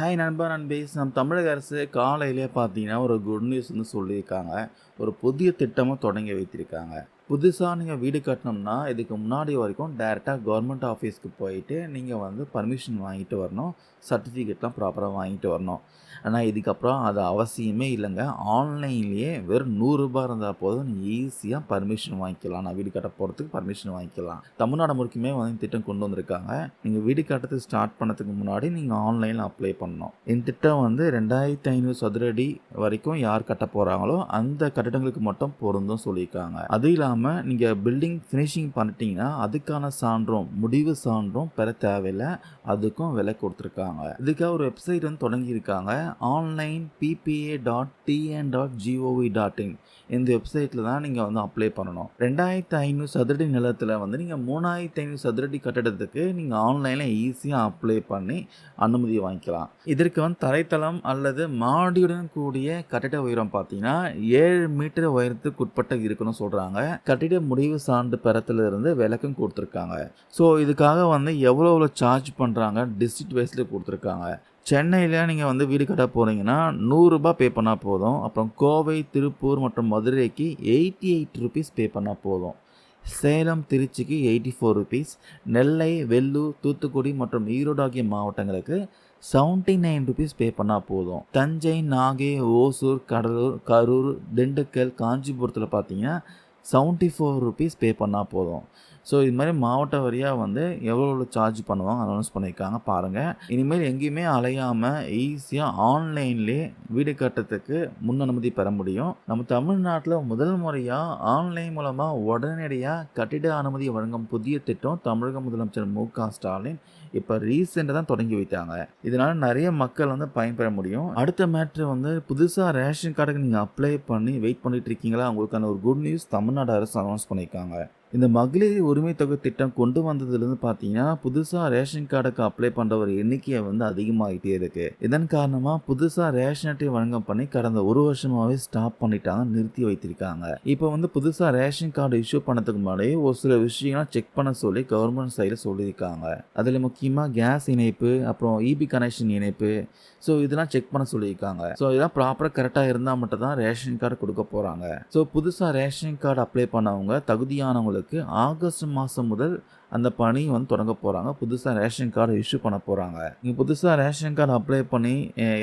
Hi நண்பா நண்பேஸ் நம் தமிழக அரசு காலையிலே பார்த்தீங்கன்னா ஒரு குட் நியூஸ் வந்து சொல்லியிருக்காங்க. ஒரு புதிய திட்டமும் தொடங்கி வைத்திருக்காங்க. புதுசாக நீங்கள் வீடு கட்டினோம்னா இதுக்கு முன்னாடி வரைக்கும் டேரெக்டாக கவர்மெண்ட் ஆஃபீஸ்க்கு போயிட்டு நீங்கள் வந்து பர்மிஷன் வாங்கிட்டு வரணும். சர்டிஃபிகேட்லாம் ப்ராப்பராக வாங்கிட்டு வரணும். ஆனால் இதுக்கப்புறம் அது அவசியமே இல்லைங்க. ஆன்லைன்லேயே வெறும் நூறுரூபா இருந்தால் போதும் நீங்கள் ஈஸியாக பர்மிஷன் வாங்கிக்கலாம். நான் வீடு கட்ட போகிறதுக்கு பர்மிஷன் வாங்கிக்கலாம். தமிழ்நாடு முழுக்குமே வந்து திட்டம் கொண்டு வந்திருக்காங்க. நீங்கள் வீடு கட்டுறதுக்கு ஸ்டார்ட் பண்ணதுக்கு முன்னாடி நீங்கள் ஆன்லைனில் அப்ளை பண்ணணும். இந்த திட்டம் வந்து ரெண்டாயிரத்தி ஐநூறு சதுரடி வரைக்கும் யார் கட்ட போகிறாங்களோ அந்த கட்டிடங்களுக்கு மட்டும் பொருந்தும் சொல்லியிருக்காங்க. அது இல்லாமல் நீங்கள் பில்டிங் ஃபினிஷிங் பண்ணிட்டீங்கன்னா அதுக்கான சான்றும் முடிவு சான்றும் பெற தேவையில்லை. அதுக்கும் விலை கொடுத்துருக்காங்க. இதுக்காக ஒரு வெப்சைட் வந்து தொடங்கியிருக்காங்க. Online BPA dot TN dot GOV dot in இந்த வெப்சைட்டில் தான் நீங்கள் வந்து அப்ளை பண்ணணும். ரெண்டாயிரத்து ஐநூறு சதுரடி நிலத்தில் வந்து நீங்கள் மூணாயிரத்து ஐநூறு சதுரடி கட்டடத்துக்கு நீங்கள் ஆன்லைனில் ஈஸியாக அப்ளை பண்ணி அனுமதி வாங்கிக்கலாம். இதற்கு வந்து தரைத்தளம் அல்லது மாடியுடன் கூடிய கட்டிட உயரம் பார்த்தீங்கன்னா ஏழு மீட்டர் உயரத்துக்கு உட்பட்ட இருக்கணும்னு சொல்கிறாங்க கட்டிட முடிவு சான்று பெறத்திலிருந்து விளக்கம் கொடுத்துருக்காங்க. ஸோ இதுக்காக வந்து எவ்வளோ எவ்வளோ சார்ஜ் பண்ணுறாங்க டிஸ்ட்ரிக்ட் வைஸில் கொடுத்துருக்காங்க. சென்னையில் நீங்கள் வந்து வீடு கட்ட போகிறீங்கன்னா நூறுரூபா பே பண்ணால் போதும். அப்புறம் கோவை திருப்பூர் மற்றும் மதுரைக்கு எயிட்டி எயிட் ருபீஸ் பே பண்ணால் போதும். சேலம் திருச்சிக்கு eighty four rupees Nellai Vellore Thoothukudi மற்றும் ஈரோடு ஆகிய மாவட்டங்களுக்கு செவன்ட்டி நைன் ருபீஸ் பே பண்ணால் போதும். தஞ்சை நாகை ஓசூர் கடலூர் கரூர் திண்டுக்கல் காஞ்சிபுரத்தில் பார்த்தீங்கன்னா செவன்ட்டி ஃபோர் ருபீஸ் பே பண்ணால் போதும். ஸோ இது மாதிரி மாவட்ட வரியாக வந்து எவ்வளோ சார்ஜ் பண்ணுவாங்க அனௌன்ஸ் பண்ணியிருக்காங்க பாருங்கள் இனிமேல் எங்கேயுமே அலையாமல் ஈஸியாக ஆன்லைன்லேயே வீடு கட்டுறதுக்கு முன் அனுமதி பெற முடியும். நம்ம தமிழ்நாட்டில் முதல் முறையாக ஆன்லைன் மூலமாக உடனடியாக கட்டிட அனுமதி வழங்கும் புதிய திட்டம் தமிழக முதலமைச்சர் மு க ஸ்டாலின் இப்போ ரீசெண்டாக தான் தொடங்கி வைத்தாங்க இதனால் நிறைய மக்கள் வந்து பயன்பெற முடியும். அடுத்த மேட்ரு வந்து புதுசாக ரேஷன் கார்டுக்கு நீங்கள் அப்ளை பண்ணி வெயிட் பண்ணிட்டு இருக்கீங்களா? உங்களுக்கான ஒரு குட் நியூஸ் தமிழ் தமிழ்நாடு அரசு அனௌன்ஸ் பண்ணியிருக்காங்க. இந்த மகளிர் உரிமை தொகை திட்டம் கொண்டு வந்ததுலேருந்து பார்த்தீங்கன்னா புதுசாக ரேஷன் கார்டுக்கு அப்ளை பண்ணுறவர் எண்ணிக்கையை வந்து அதிகமாகிட்டே இருக்கு. இதன் காரணமாக புதுசாக ரேஷன் அட்டை வழங்கம் பண்ணி கடந்த ஒரு வருஷமாகவே ஸ்டாப் பண்ணிட்டாங்க நிறுத்தி வைத்திருக்காங்க. இப்போ வந்து புதுசாக ரேஷன் கார்டு இஷ்யூ பண்ணதுக்கு முன்னாடி ஒரு சில விஷயங்கள்லாம் செக் பண்ண சொல்லி கவர்மெண்ட் சைடில் சொல்லியிருக்காங்க. அதில் முக்கியமாக கேஸ் இணைப்பு அப்புறம் இபி கனெக்ஷன் இணைப்பு ஸோ இதெல்லாம் செக் பண்ண சொல்லியிருக்காங்க. ஸோ இதெல்லாம் ப்ராப்பராக கரெக்டாக இருந்தால் மட்டும் தான் ரேஷன் கார்டு கொடுக்க போகிறாங்க ஸோ புதுசாக ரேஷன் கார்டு அப்ளை பண்ணவங்க தகுதியானவங்களுக்கு ஆகஸ்ட் மாதம் முதல் அந்த பணி வந்து தொடங்க போகிறாங்க புதுசாக ரேஷன் கார்டு இஷ்யூ பண்ண போகிறாங்க நீங்கள் புதுசாக ரேஷன் கார்டு அப்ளை பண்ணி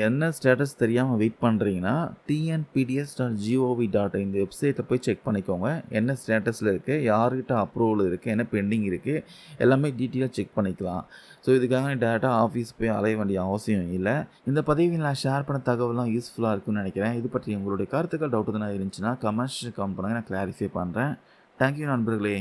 என்ன ஸ்டேட்டஸ் தெரியாமல் வெயிட் பண்ணுறீங்கன்னா டிஎன்பிடிஎஸ் டாட் ஜிஓவி டாட் இந்த வெப்சைட்டை போய் செக் பண்ணிக்கோங்க. என்ன ஸ்டேட்டஸில் இருக்குது யார்கிட்ட அப்ரூவல் இருக்குது என்ன பெண்டிங் இருக்குது எல்லாமே டீட்டெயிலாக செக் பண்ணிக்கலாம். ஸோ இதுக்காக டேரெக்டாக ஆஃபீஸ் போய் அலைய வேண்டிய அவசியம் இல்லை. இந்த பதவியில் நான் ஷேர் பண்ண தகவலாம் யூஸ்ஃபுல்லாக இருக்கும்னு நினைக்கிறேன். இது பற்றி உங்களுடைய கருத்துக்கள் டவுட் எதுனா இருந்துச்சுன்னா கமெண்ட்ஸ் கமெண்ட் பண்ணுங்கள் நான் கிளாரிஃபை பண்ணுறேன் தேங்க்யூ நண்பர்களே